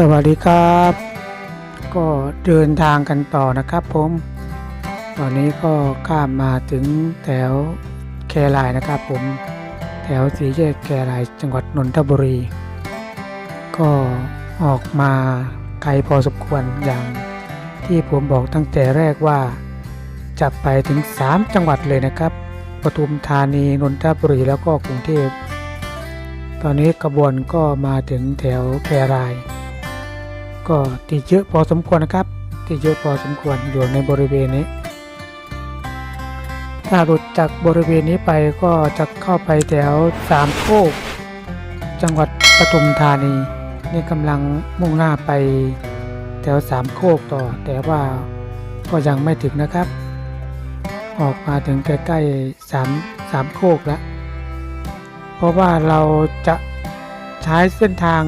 สวัสดีครับ ก็เดินทางกันต่อนะครับผม ตอนนี้ก็ข้ามมาถึงแถวแครายนะครับผม แถวสีแยกแครายจังหวัดนนทบุรี ก็ออกมาไกลพอสมควรอย่างที่ผมบอกตั้งแต่แรกว่าจะไปถึง 3 จังหวัดเลยนะครับปทุมธานีนนทบุรีแล้วก็กรุงเทพ ตอนนี้กระบวนก็มาถึงแถวแคราย ก็ติดเยอะพอสมควรนะครับติดเยอะพอสมควรอยู่ในบริเวณนี้ ถ้าหลุดจากบริเวณนี้ไปก็จะเข้าไปแถวสามโคกจังหวัดปทุมธานีนี่กำลังมุ่งหน้าไปแถวสามโคกต่อ แต่ว่าก็ยังไม่ถึงนะครับ ออกมาถึงใกล้ๆสามสามโคกแล้วเพราะว่าเราจะใช้เส้นทาง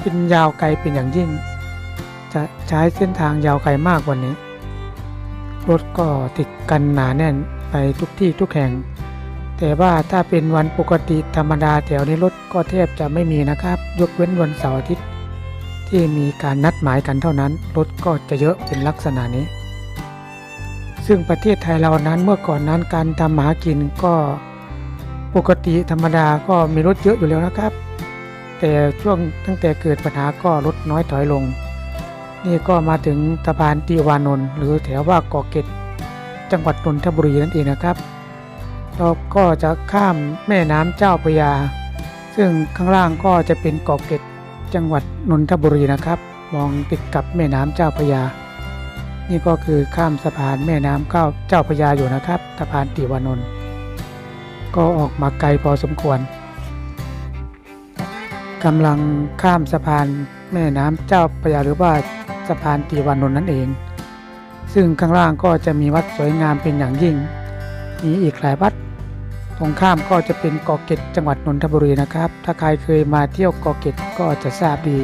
เป็นยาวไกลเป็นอย่างยิ่ง จะใช้เส้นทางยาวไกลมากกว่านี้ รถก็ติดกันหนาแน่นไปทุกที่ทุกแห่ง แต่ว่าถ้าเป็นวันปกติธรรมดาแถวนี้รถก็แทบจะไม่มีนะครับ ยกเว้นวันเสาร์อาทิตย์ ที่มีการนัดหมายกันเท่านั้น รถก็จะเยอะเป็นลักษณะนี้ ซึ่งประเทศไทยเรานั้นเมื่อก่อนนั้นการทำหมากินก็ปกติธรรมดาก็มีรถเยอะอยู่แล้วนะครับ แต่ช่วงตั้งแต่เกิดปัญหาก็ลดน้อยถอยลง นี่ก็มาถึงสะพานติวานนท์หรือแถวว่าเกาะเกร็ดจังหวัดนนทบุรีนั่นเองนะครับ เราก็จะข้ามแม่น้ำเจ้าพระยา ซึ่งข้างล่างก็จะเป็นเกาะเกร็ดจังหวัดนนทบุรีนะครับ มองติดกับแม่น้ำเจ้าพระยา นี่ก็คือข้ามสะพานแม่น้ำเก้าเจ้าพระยาอยู่นะครับสะพานติวานนท์ก็ออกมาไกลพอสมควรกำลังข้ามสะพานแม่น้ำเจ้าพระยาหรือว่า สะพานติวานนท์นั่นเอง ซึ่งข้างล่างก็จะมีวัดสวยงามเป็นอย่างยิ่ง มีอีกหลายวัด ตรงข้ามก็จะเป็นเกาะเกร็ดจังหวัดนนทบุรีนะครับ ถ้าใครเคยมาเที่ยวเกาะเกร็ดก็จะทราบดี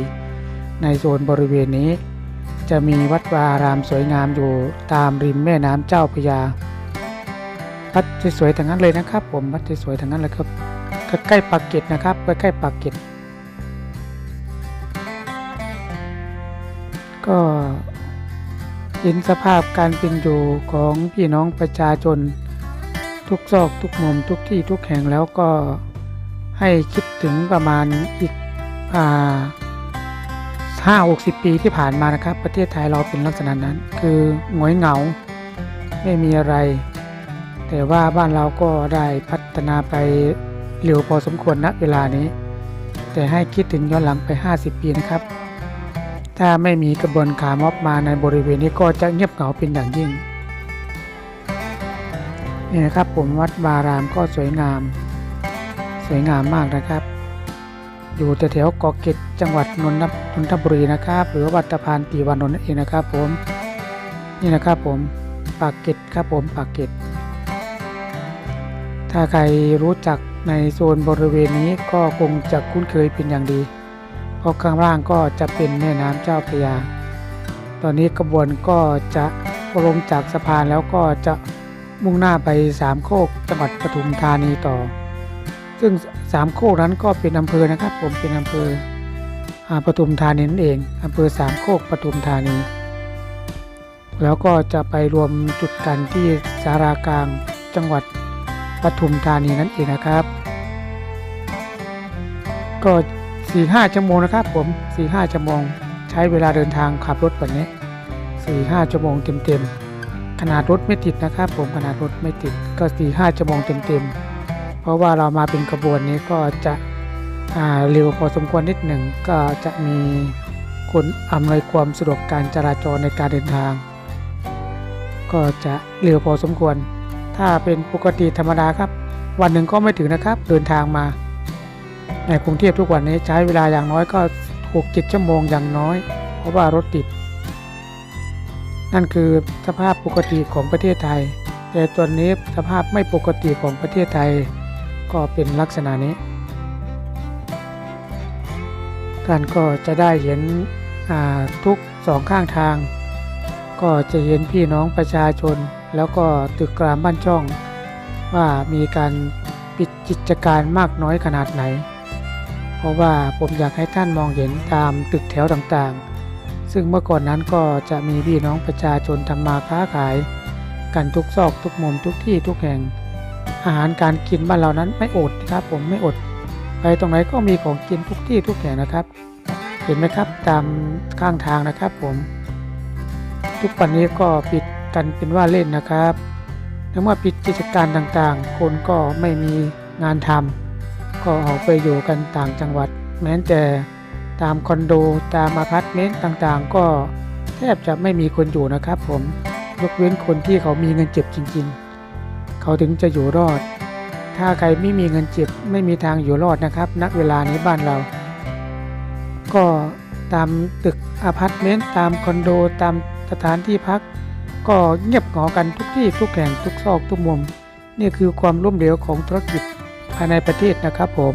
ในโซนบริเวณนี้ จะมีวัดวาอารามสวยงามอยู่ตามริมแม่น้ำเจ้าพระยาวัดสวยๆทั้งนั้นเลยนะครับ ผมวัดสวยๆทั้งนั้นเลยครับใกล้ๆปากเกร็ดนะครับใกล้ๆปากเกร็ ก็เห็นสภาพการเป็นอยู่ของพี่น้องประชาชน ทุกซอกทุกมุมทุกที่ทุกแห่งแล้วก็ให้คิดถึงประมาณอีกอ่าห้าหกสิบปีที่ผ่านมานะครับ ประเทศไทยเราเป็นลักษณะนั้น คือหงอยเหงา ไม่มีอะไร แต่ว่าบ้านเราก็ได้พัฒนาไปเร็วพอสมควรณเวลานี้ แต่ให้คิดถึงย้อนหลังไป 50 ปีนะครับ ถ้าไม่มีกระบวนการม็อบมาในบริเวณนี้ก็จะเงียบเหงาเป็นอย่างยิ่งนี่นะครับผมวัดบารามก็สวยงาม สวยงามมากนะครับ อยู่แถวเกาะเกร็ดจังหวัดนนทบุรีนะครับ หรือวัดตะพานตีวานนท์นั่นเองนะครับผมนี่นะครับผมปากเกร็ดครับผมปากเกร็ดถ้าใครรู้จักในโซนบริเวณนี้ก็คงจะคุ้นเคยเป็นอย่างดี เพราะข้างล่างก็จะเป็นแม่น้ำเจ้าพระยา ตอนนี้กระบวนก็จะลงจากสะพานแล้วก็จะมุ่งหน้าไปสามโคกจังหวัดปทุมธานีต่อ ซึ่งสามโคกนั้นก็เป็นอำเภอนะครับ ผมเป็นอำเภอปทุมธานีนั่นเองอำเภอสามโคกปทุมธานี แล้วก็จะไปรวมจุดกันที่สารากลางจังหวัดปทุมธานีนั่นเองนะครับ ก็ สี่ห้าชั่วโมงนะครับผมสี่ห้าชั่วโมงใช้เวลาเดินทางขับรถแบบนี้สี่ห้าชั่วโมงเต็มๆขนาดรถไม่ติดนะครับผมขนาดรถไม่ติดก็สี่ห้าชั่วโมงเต็มๆเพราะว่าเรามาเป็นขบวนนี้ก็จะเร็วพอสมควรนิดหนึ่งก็จะมีคนอำนวยความสะดวกการจราจรในการเดินทาง ก็จะเร็วพอสมควร ถ้าเป็นปกติธรรมดาครับ วันหนึ่งก็ไม่ถึงนะครับ เดินทางมา ในกรุงเทพทุกวันนี้ใช้เวลาอย่างน้อยก็6 7ชั่วโมงอย่างน้อย เพราะว่ารถติด นั่นคือสภาพปกติของประเทศไทย แต่ตอนนี้สภาพไม่ปกติของประเทศไทย ก็เป็นลักษณะนี้ ท่านก็จะได้เห็นทุกสองข้างทาง ก็จะเห็นพี่น้องประชาชน แล้วก็ตึกกรามบ้านช่อง ว่ามีการปิดกิจการมากน้อยขนาดไหน เพราะว่าผมอยากให้ท่านมองเห็นตามตึกแถวต่างๆ ซึ่งเมื่อก่อนนั้นก็จะมีพี่น้องประชาชนทำมาค้าขาย กันทุกซอกทุกมุมทุกที่ทุกแห่ง อาหารการกินบ้านเรานั้นไม่อดนะครับ ผมไม่อด ไปตรงไหนก็มีของกินทุกที่ทุกแห่งนะครับ เห็นไหมครับตามข้างทางนะครับ ผม ทุกวันนี้ก็ปิดกันเป็นว่าเล่นนะครับในเมื่อปิดกิจการต่างๆ คนก็ไม่มีงานทำ ก็ออกไปอยู่กันต่างจังหวัด แม้แต่ตามคอนโดตามอพาร์ตเมนต์ต่างๆ ก็แทบจะไม่มีคนอยู่นะครับผมยกเว้นคนที่เขามีเงินเจ็บจริงๆ เขาถึงจะอยู่รอด ถ้าใครไม่มีเงินเจ็บไม่มีทางอยู่รอดนะครับณเวลานี้บ้านเรา ก็ตามตึกอพาร์ตเมนต์ตามคอนโดตามสถานที่พัก ก็เงียบเหงากันทุกที่ทุกแห่งทุกซอกทุกมุม นี่คือความล้มเหลวของธุรกิจ ภายในประเทศนะครับผม